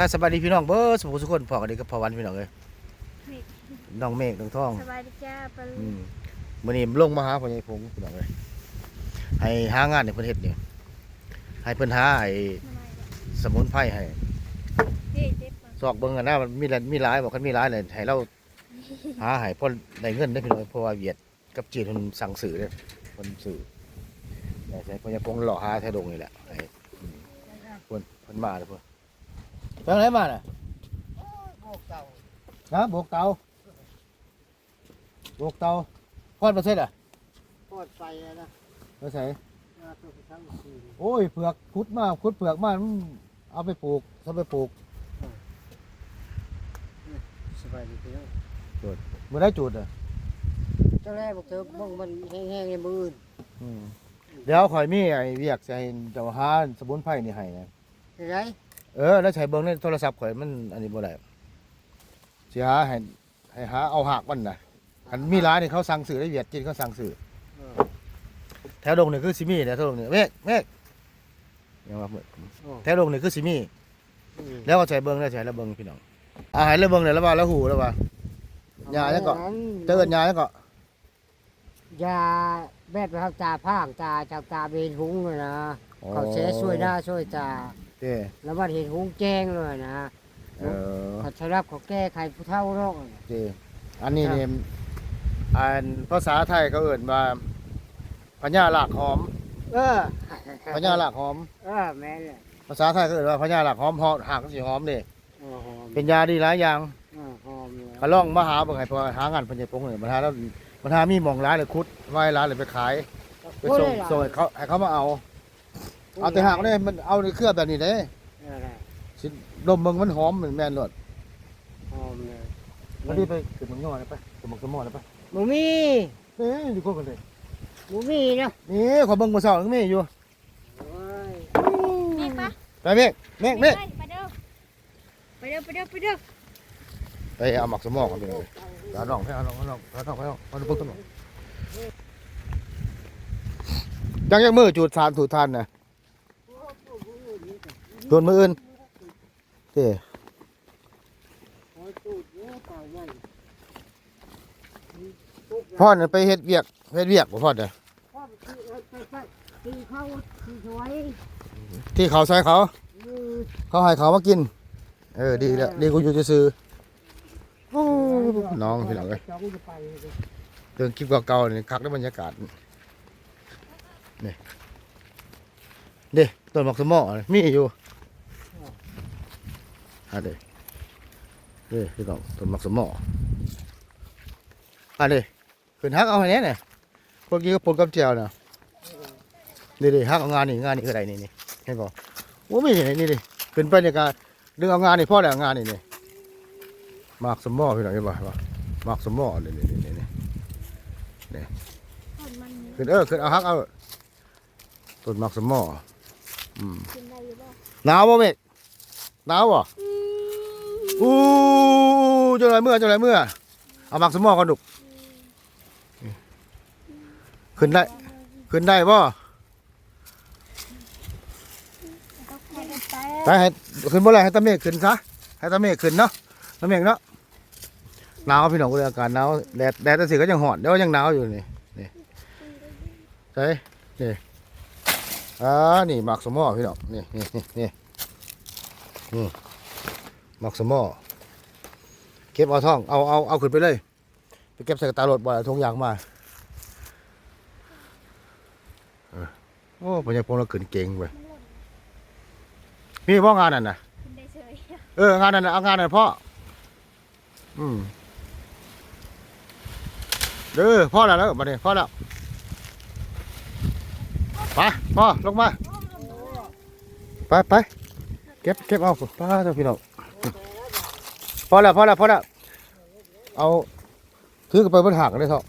ถ้าสบายดีพี่น้องเบิร์สมุทุกคนพอกันดีกับพอวันพี่น้องเลยเมฆน้องเมฆน้องทองสบายดีจ้าปลาอืลูมมื้อนี้ลงมาหาพ่อใหญ่พงพี่น้องเลยให้หางานในประเทศนี่ให้เพิ่นหาไอ้ทำไมล่ะสมุนไพรให้เฮ้ยเจ็บปะซอกเบิ่งกันนะมันมีหลายมีหลายบอกกันมีหลายเลยให้เราหาให้พ่อได้เงินได้อพี่น้องเพราะว่าเวียดกับจีนเพิ่นสั่งซื้อเด้อเพิ่นซื้อแต่ใช้พ่อใหญ่พงหล่อหาแท้ดงนี่แหละให้อืมเพิ่นเพิ่นมาเด้อเพิ่น ไปไหนมาน่ะโบกเก่านะโบกเตาโบกเตาพอดมาเสร็จอะปอดไฟอะนะมาใส่หน้าตัวทั้งคืนโอ้ยเผือกพุดมากพุดเผือกมากมันเอาไปปลูกเอาไปปลูกสบายดีพี่น้องเมื่อได้จุดอะเจ้าแรกบอกเธอมองมันแห้งๆในมืออื่นอืมเดี๋ยวข่อยมีไอ้เวียกใส่เจ้าหาสมุนไพรนี่ให้นะเห็นไหม เออแล้วใช้เบิ่งในโทรศัพท์ข่อยมันอันนี้บ่ได้สิหาให้ให้หาเอาหักมันน่ะคันมีร้านนี่เขาสั่งซื้อได้เวียดจีนเขาสั่งซื้อเออแถวดงนี่คือสิมีแถวดงนี่เมฆเมฆยังว่าโอ้แถวดงนี่คือสิมี อืมแล้วก็ใช้เบิ่งแล้วใช้แล้วเบิ่งพี่น้องอาหารแล้วเบิ่งเนี่ยแล้วว่าแล้วหูแล้วว่า ยาแล้วก็เจอกันยาแล้วก็ยาแบบเขาตาพากตาจากตาเบนหุงเลยนะ เขาเสียช่วยหน้าช่วยตา เด้แล้วมันเห็นหุงแจ้งเลยนะเออเขาใช้รับเขาแก้ไขผู้เฒ่าโรคเด้อันนี้เนี่ยอันภาษาไทยเขาเอิ่นว่าพญาหลากหอม เออพญาหลากหอม เออแม่นเลยภาษาไทยเขาเอิ่นว่าพญาหลากหอมหอมหากสิหอมเด้เออหอมเป็นยาดีหลายอย่างเออหอมเลยก็ลองมาหาเบิ่งให้พอหางานเพิ่นจะปงเลยปัญหาแล้วปัญหามีหม่องร้ายเลยคุดไว้ร้ายเลยไปขายไปส่งส่งให้เขาให้เขามาเอา เอาแต่หากเนี่ยมันเอาในเครือแบบนี้เด้เออได้สิดมเบิ่งมันหอมเหมือนแม่นโลดหอมเลยวันนี้ไปขึ้นมังย่อเลยไปขึ้นมังสมอเลยไปหมูมีเอ้ยอยู่คนกันเลยหมูมีเนาะนี่ขอเบิ่งมื้อเช้ายังมีอยู่โอ้ยเมฆปะไปเมฆเมฆเมฆไปเด้อไปเด้อไปเด้อไปเด้อไปเอาหมักสมอกันไปเลยเอาน้องไปเอาน้องเอาน้องเอาน้องไปเอาเอาเบิ่งต้นหน่อยจังยังมือจูดทานถูดทานน่ะ โดนมืออื่นเด้โอ้ยตูดเยอะเปล่าใหญ่พ่อเนี่ยไปเฮ็ดเวียกเฮ็ดเวียกบ่พ่อเด้อพ่อไปตีเอ้ยไปไปตีเข้าตีสวยที่เขาใส่เขาอือเขาให้เขามากิน เออดีแล้วดีกูอยู่ซื่อๆโอ้น้องพี่น้องเอ้ยจ้องจะไปเลยเรื่องคลิปเก่าๆนี่คักได้บรรยากาศนี่เด้ต้นหมอกสมอนี่มีอยู่ ฮะเด้เด้พี่น้องต้นหมอกสมออะเด้ขึ้นฮักเอาให้แน่เนี่ยพวกกี้ก็ปนกับเจียวน่ะนี่ดิฮักเอางานนี่งานนี่คืออะไรนี่นี่เห็นบ่โอ้ไม่เห็นนี่ดิขึ้นไปเนี่ยก็ดึงเอางานนี่พ่อแล้วงานนี่นี่หมากสมอพี่น้องเห็นบ่เห็นบ่หมากสมอนี่นี่นี่นี่คนมันขึ้นเออขึ้นเอาฮักเอาต้นหมากสมออืมกินได้อยู่บ่หนาวบ่เมฆหนาวบ่ อู้เจังไรเมื่อเจังไรเมื่อ เอาหมากสมอก่อนดุกขึ้นได้ ขึ้นได้บ่ไปเด้อไปให้ขึ้นบ่ได้ให้ตาเมฆขึ้นซะให้ตาเมฆขึ้นเนาะตาเมฆเนาะหนาวพี่น้องก็เลยอาการหนาวแดดแดดแต่สิก็ยังหอนเดี๋ยวยังหนาวอยู่นี่นี่ใช่นี่อ่านี่หมากสมอพี่น้องนี่นี่นี่นี่ หมากสมอเก็บเอาท่องเอาเอาเอาขึ้นไปเลย ไปเก็บใส่กระตารถบ่อยทงยางมาเออโอ้ปัญญาพงเราขึ้นเก่งไปมีพ่องานนั่นน่ะกินได้เฉยเอองานนั่นน่ะเอางานนั่นพ่ออืมเด้อพ่อแล้วแล้วบัดนี้พ่อแล้วไปพ่อลงมาไปไปเก็บเก็บเอาป้าเจ้าพี่น้อง พอแล้วพอแล้วพอแล้วเอาถือไปบนหักเลยเถอะ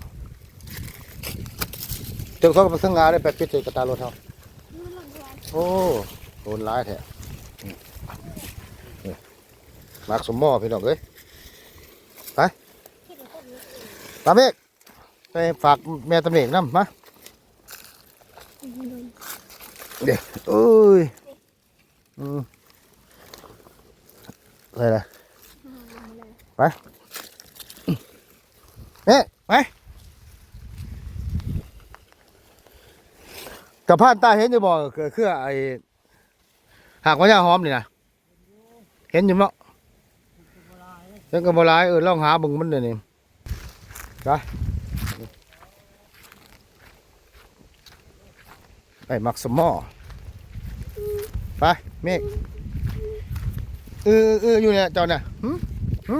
เจ้าเขาก็ไปทั้งงานได้แปดปิดเจกระตารถเถอะโอ้โดนร้ายแท้มากสมมอพี่น้องเอ้ยไปตามเอกไปฝากแม่ตำเอกน้ำมาเดี๋ยวโอ้ยอืมใส่ละ ไปเอ๊ะไปกับผ่านตาเห็นอยู่บ่คือคือไอ้หากว่ายาหอมนี่นะเห็นอยู่มั้งเห็นกับบ่หลายเออลองหาเบิ่งมันเดี๋ยวนี้ไปไปมักสมอไปเมฆเออเอออยู่เนี่ยเจ้าเนี่ยหึหึ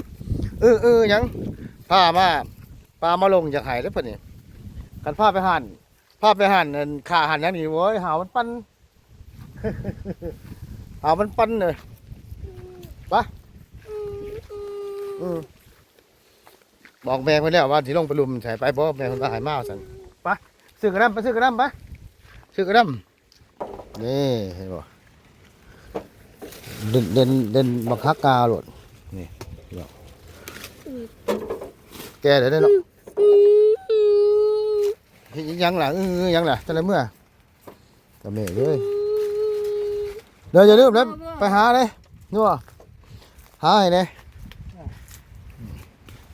เออเออยังพามาปลามาลงจากหายแล้วเพิ่นนี่กันพาไปหั่นพาไปหั่นอันขาหั่นหยังนี่โว้ยหามันปั้นหามันปั้นเลยไปอืมบอกแม่ไปแล้วว่าที่ลงไปลุมใส่ไปบ่แม่คนก็หายมาสั่นไปซื้อกระดำไปซื้อกระดำไปซื้อกระดำนี่เห็นบ่เด่นเด่นเด่นบักฮักกาหลดนี่เนาะ แกเดี๋ยวได้เนาะเฮ็ดยังล่ะเออยังล่ะแต่ละเมื่อก็แม่เลยเดี๋ยวอย่าลืมนะไปหาเลยนัวหาให้เลย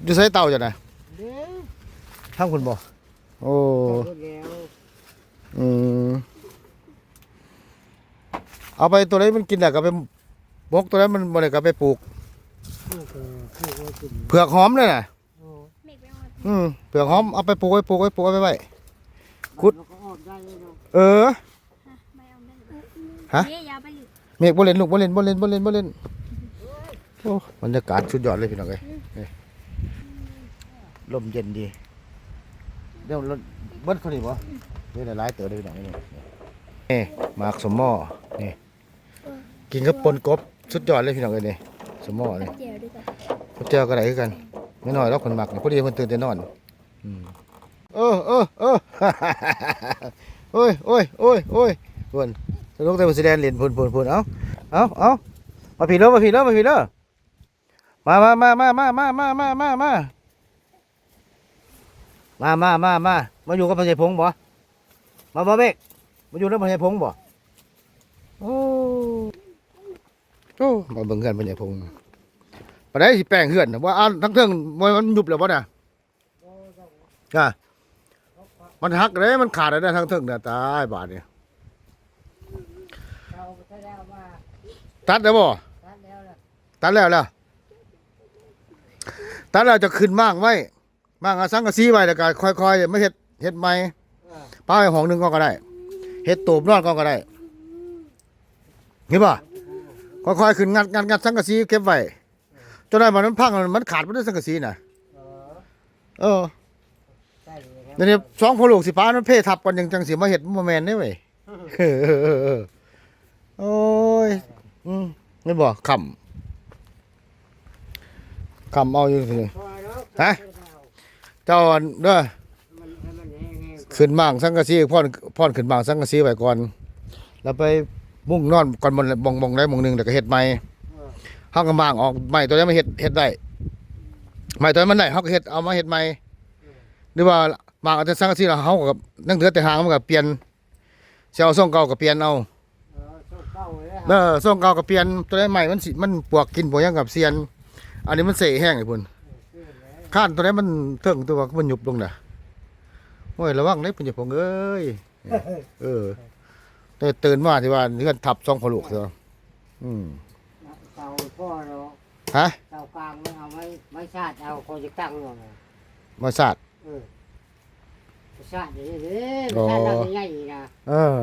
อยู่ใส่เตาจ้ะนะเด้อทางคุณบ่โอ้ไปแล้วอืมเอาไปตัวนี้มันกินได้ก็ไปบกตัวนั้นมันบ่ได้ก็ไปปลูกนี่คือคือว่ากินเผือกหอมเลยน่ะโอ้เมฆไปเอาอืมเผือกหอมเอาไปปลูกไว้ปลูกไว้ปลูกไว้ไว้ไว้ขุดมันก็ออกได้เลยเนาะเออไม่เอาได้ฮะเย้ยาไปอยู่เมฆบ่เล่นลูกบ่เล่นบ่เล่นบ่เล่นบ่เล่นโอ้บรรยากาศสุดยอดเลยพี่น้องเอ้ยนี่ลมเย็นดีเดี๋ยวรถเบิ้ลเขานี่บ่นี่หลายๆเต๋อเลยพี่น้องนี่นี่หมากสมหม้อนี่กินกับปนกบสุดยอดเลยพี่น้องเอ้ยนี่สมหม้อนี่เจียวด้วยกันพบเจอกันไหนคือกัน ไม่น้อยแล้วคนหมักนี่พอดีคนตื่นแต่นอนอืมเออเออเออ โอ้ยโอ้ยโอ้ยโอ้ยพุ่นสนุกแต่บนสีแดงเหรียญพุ่นพุ่นพุ่นเอาเอาเอามาผีเด้อมาผีเด้อมาผีเด้อมามามามามามามามามามามามามามามาอยู่กับพญายพงษ์บ่มาบ่เบกมาอยู่กับพญายพงษ์บ่โอ้โอ้มาเบิ่งกันพญายพงษ์ ปานใดสิแป้งเหือนนะว่าอ่านทั้งเทิงมันมันยุบแล้วบ่น่ะอะมันหักเลยมันขาดเลยนะทั้งเทิงน่ะตายบาดนี่เราไปแล้วมาตัดแล้วบ่ตัดแล้วล่ะตัดแล้วล่ะตัดแล้วจะขึ้นมากไว้มากอาสังกะสีไว้แล้วก็ค่อยๆไมาเฮ็ดเฮ็ดใหมป้าไว้ห้องหนึ่งก็ก็ได้เฮ็ดตูบนอนก็ก็ได้เห็นบ่ค่อยๆขึ้นงัดงัดงัดสังกะสีเก็บไว้ จนได้มันมันพังมันขาดไปด้วยสังกะสีน่ะ เออเออใช่เลยครับเดี๋ยวนี้สองพ่อลูกสิป้ามันเพ่ทับกันยังจังสิมาเห็ดมาแมนได้เว้ยเออเออเออเออโอ้ย อืมไม่บอกคำคำเอาอยู่สิพอแล้วฮะ เจ้าอันเด้อมันให้มันแห้งๆขึ้นบางสังกะสีพ่อนพ่อนขึ้นบางสังกะสีไว้ก่อน แล้วไปมุ่งนอนก่อนบนบองบองได้บองหนึงแล้วก็เฮ็ดใหม่ เออเฮาก็บางออกใหม่ตัวนี้มาเฮ็ดเฮ็ดได้ใหม่ตัวนี้มันได้เฮาก็เฮ็ดเอามาเฮ็ดใหม่หรือว่าบางเอาแต่สังกะสีแล้วเฮาก็นั่งเหลือแต่หางมันก็เปลี่ยนสิเอาส่งเก่าก็เปลี่ยนเอาเออส่งเข้าเลยเออส่งเก่ากับเปลี่ยนตัวได้ใหม่มันสิมันปวกกินปวกหยังกับเซียน อันนี้มันเสแห้งไอ้พุ่นข้านตัวนี้มันเทิงตัวมันหยุบลงน่ะโอ้ยระวังเด้พุ่นอย่าพงเอ้ยเออแต่ตื่นมาที่ว่าเลื่อนทับซองพอลูกเถอะอืมเตา พ่อเราฮะเตากลางไม่เอาไว้ไม่ชาติเอาคนจะตั้งลงมาสาดเออไม่ชาติเดี๋ยวนี้ไม่ชาติเราใหญ่ๆนะเออ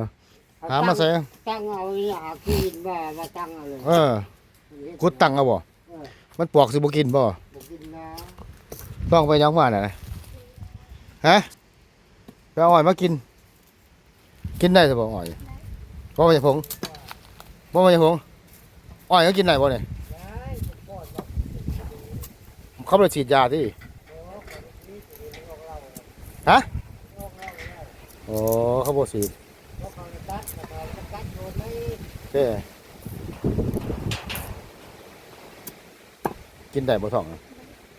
หามาใส่ตั้งเอาอยากกินบ่มาตั้งเอาเลยเออกุดตังเอาบ่เออมันปวกสิบ่กินบ่บ่กินนะต้องไปยังว่าน่ะนะฮะไปเอาอ้อยมากิน กินได้สิบ่อ้อยบ่มาจากผงบ่มาจากผงอ้อยก็กินได้บ่เนี่ยได้พ่อบอก เขาไปฉีดยาที่ฮะโอ้เขาบอกฉีดเด้กินได้บ่ท้อง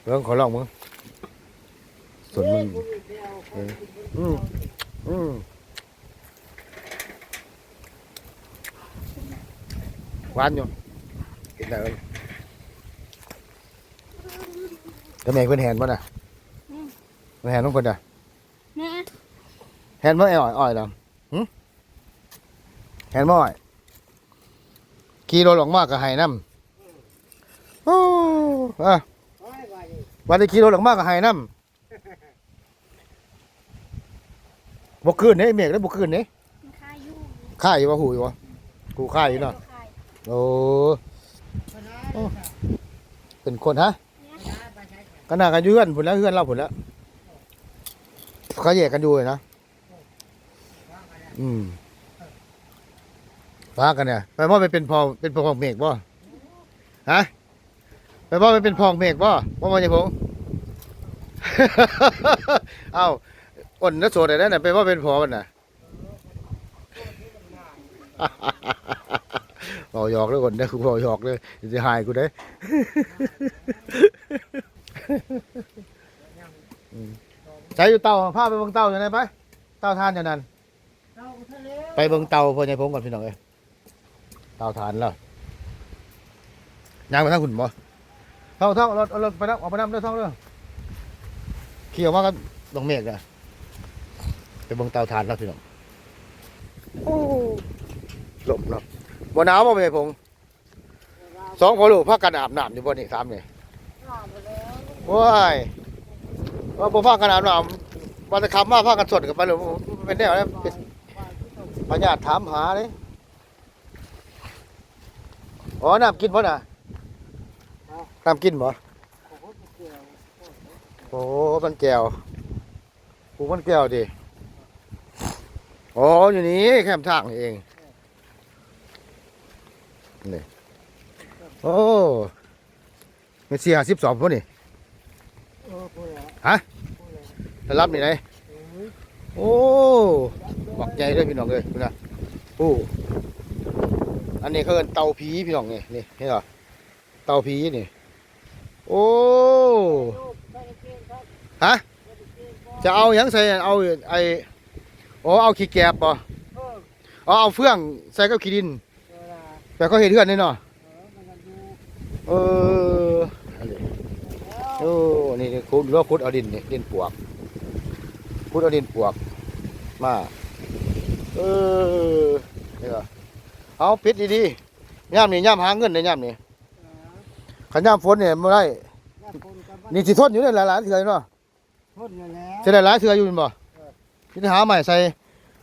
เรื่องขอลองมึงส่วนมันเอออืมอืมหวานอยู่กินได้เลย ก็แม่งเพิ่นแหนบ่น่ะเพิ่นแหนของเพิ่นน่ะเนี่ยแหนบ่อ้อยอ้อยดำหึแหนบ่อ้อยขี่รถออกมาก็ให้นำโอ้อะโอ้ยว่าดิวันนี้ขี่รถออกมาก็ให้นำบ่คืนเด้เมฆได้บ่คืนเด้มันคายอยู่ค่ายอยู่บ่หูอยู่บ่กูค่ายอยู่เนาะคายโอ้พนาโอ้เป็นคนฮะพนา ไปใช้กันก็น่ากันอยู่เฮือนพุ่นแล้วเฮือนเราพุ่นแล้วเขาแยกกันอยู่เลยนะอืมว่ากันเนี่ยไปว่าไปเป็นพองเป็นพองเมฆบ่ฮะไปว่าไปเป็นพองเมฆบ่ว่ามันยังพงเอ้าอ่อนนะโสดได้น่ะไปว่าเป็นพอมันน่ะเบาหยอกเลยคนเด้อกูเบาหยอกเลยจะหายกูได้อ ใช้อยู่เตาพาไปเบิ่งเตาอยู่ไหนไป เตาทานอยู่นั่นเราทะเลไปเบิ่งเตาพ่อใหญ่พงก่อนพี่น้องเอ้ยเตาทานแล้วย่างไปทางคุณบ่เท่าเท่ารถเอารถไปนับออกไปนับเด้อเท่าเด้อขี่ออกมาก็ลงเมฆอะไปเบิ่งเตาทานแล้วพี่น้องโอ้ลมเนาะบ่หนาวบ่พ่อใหญ่พงสองพ่อลูกพากันอาบน้ำอยู่บ่นี่สามนี่ข้ามไปแล้ ว้ายว่าบ่พากันาบน้ำวันจะขับมาพากันสดกันไปเลยเป็นแนวนั้นเป็นพญาถามหาเลยอ๋อน้ำกินบ่น่ะน้ำกินบ่โอ้มันแก้วปลูกมันแก้วดิอ๋ออยู่นี่แคมทางนี่เองนี่โอ้มีสี่ห้าสิบสองพวกนี่ ฮะพูดแล้วจะรับนี่ไหนเออโอ้บักใหญ่ด้วยพี่น้องเลยดูนะโอ้อันนี้เขาเอิ้นเตาผีพี่น้องนี่นี่เห็นเหรอเตาผีนี่ โอ้ลูกไปเกณฑ์ครับฮะไปเกณฑ์ครับจะเอาหยังใส่เอาไอ้โอ้เอาขี้แกบบ่เออเอาเอาเฟื่องใส่กับขี้ดินเวลาแต่เขาเห็นเทือนนี่เนาะเออมันก็ดู เอออันนี้โอ้นี่นี่ ขุดหรือว่าขุดเอาดินนี่ดินปวกขุดเอาดินปวก มา เออนี่เหรอเอาปิดดีๆย่ามนี่ย่ามหาเงินในย่ามนี่เออขันย่ามฝนเนี่ยไม่ได้แล้วคนกับบ้านนี่สิทนอยู่ในหลายๆเถื่ออยู่เนาะพ่นอยู่แล้วจะได้หลายเถื่ออยู่แม่นบ่พี่หาใหม่ใส่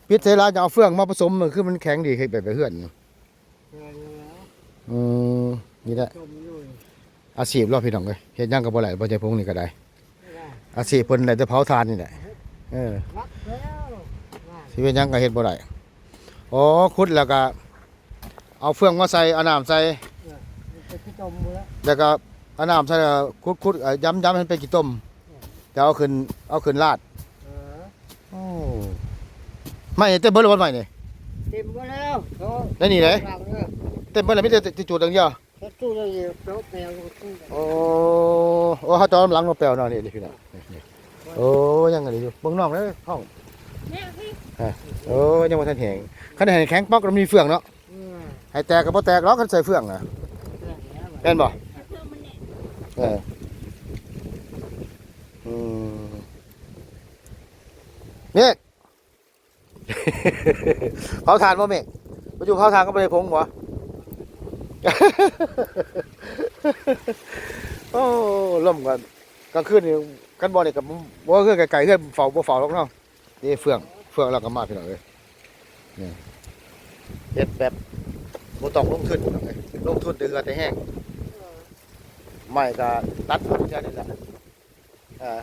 ปิดใส่ลายจะเอาเฟืองมาผสมมันคือมันแข็งดีคือแบบไปเฮือนเออแล้วอืมนี่แหละจมอยู่อาชีพเราพี่น้องเอ้ยเฮ็ดหยังก็บ่ได้บ่ใจพงนี่ก็ได้ไม่ได้ อาชีพเพิ่นได้แต่เผาถ่านนี่แหละเออรักแล้วว่าสิเป็นหยังก็เฮ็ดบ่ได้อ๋อขุดแล้วก็เอาเฟืองมาใส่เอาน้ำใส่มันเป็นที่จมหมดแล้วแล้วก็เอาน้ำใส่แล้วขุดขุดเอ่อย้ำย้ำให้มันเป็นกี่ต้มจะเอาขึ้นเอาขึ้นราดเออโอ้ไม่เต็มเบิดแล้วบ่ใหม่นี่เต็มหมดแล้วโตได้นี่เลยวางเออ เต็มเบิดแล้วมีแต่ที่จุดอย่างเดียว รถตู้เราอยู่รถแมวรถตู้โอ้โอ้เขาจอมหลังมาแปลวเนาะนี่นี่พี่น้องนี่นี่โอ้ยังไงอยู่เบิ่งนอกเลยห้องเนี่ยพี่โอ้ยังบ่ทันแห้งคันแห้งแข็งปักแล้วมีเฟืองเนาะเออให้แตกก็บ่แตกหรอกคันใส่เฟืองน่ะแค่นี้แม่นบ่เพื่อมันเนี่ยเอออืมเมฆ เผาถ่านบ่เมฆมาอยู่เผาถ่านก็บ่ได้พงบ่ โอ้ล่มกันกลางคืนนี่กันบ่นี่กับบ่คือไกลๆคือเฝ้าบ่เฝ้าหรอกเนาะนี่เฟืองเฟืองเราก็มาพี่น้องเอ้ยนี่เฮ็ดแบบบ่ต้องลงทุนพี่น้องเอ้ยลงทุนแต่เหือแต่แห้งไม่ก็ตัดแค่นี้แหละเอ่า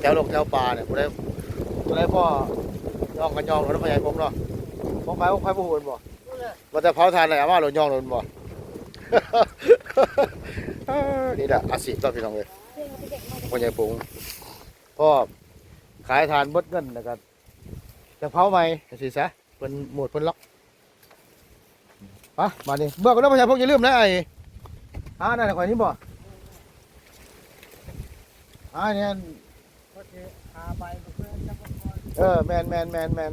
แถวลงแถวป่าเนี่ยผู้ใดผู้ใดพ่อย่องกันย่องรถพยายผมเนาะผมไปผมไปผู้อื่นบ่มาแต่เผาทานเลยอาว่าเราย่องรถบ่เอ้อ นี่แหละอาชีพต่อพี่น้องเลยเพื่อนใหญ่ปงพ่อขายทานบดเงินแล้วก็จะเผาไหมสิซะเพิ่นหมดเพิ่นล็อกไปมานี่เมื่อก็ต้องพยาพวกอย่าลืมนะไอ้อ่านั่นน่ะอยนี่บ่อ่าเนี่ยก็จะเออยเออแมนแมนแมนแมน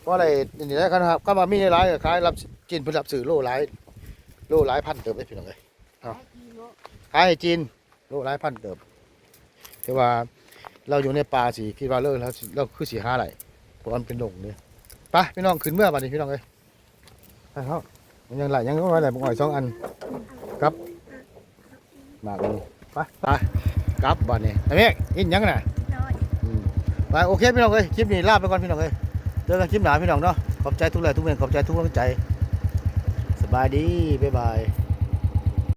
เพราะอะไรนี่นะครับก็มามีหลายก็ขายรับ กินเพิ่นรับซื้อโลหลายโลหลายพันเติมได้พี่น้องเอ้ยหากิโลขขายให้จีนโลหลายพันเติบแต่ว่าเราอยู่ในป่าสิคิดว่าเลิกแล้วสิเราคือสิหาไหลเพราะมันเป็นดงเลยไปพี่น้องขึ้นเมื่อบัดนี้พี่น้องเอ้ยไปเขามันยังไหลยังก็ไหลบางอ่อยสองอันครับมากเลยไปไปกลับบัดนี้ไอ้เมฆอินยังน่ะน้อยอืมไปโอเคพี่น้องเอ้ยคลิปนี้ลาไปก่อนพี่น้องเอ้ยเจอกันคลิปหน้าพี่น้องเนาะขอบใจทุกแรงทุกเรื่องขอบใจทุกกำลังใจส บายดีบ๊ายบาย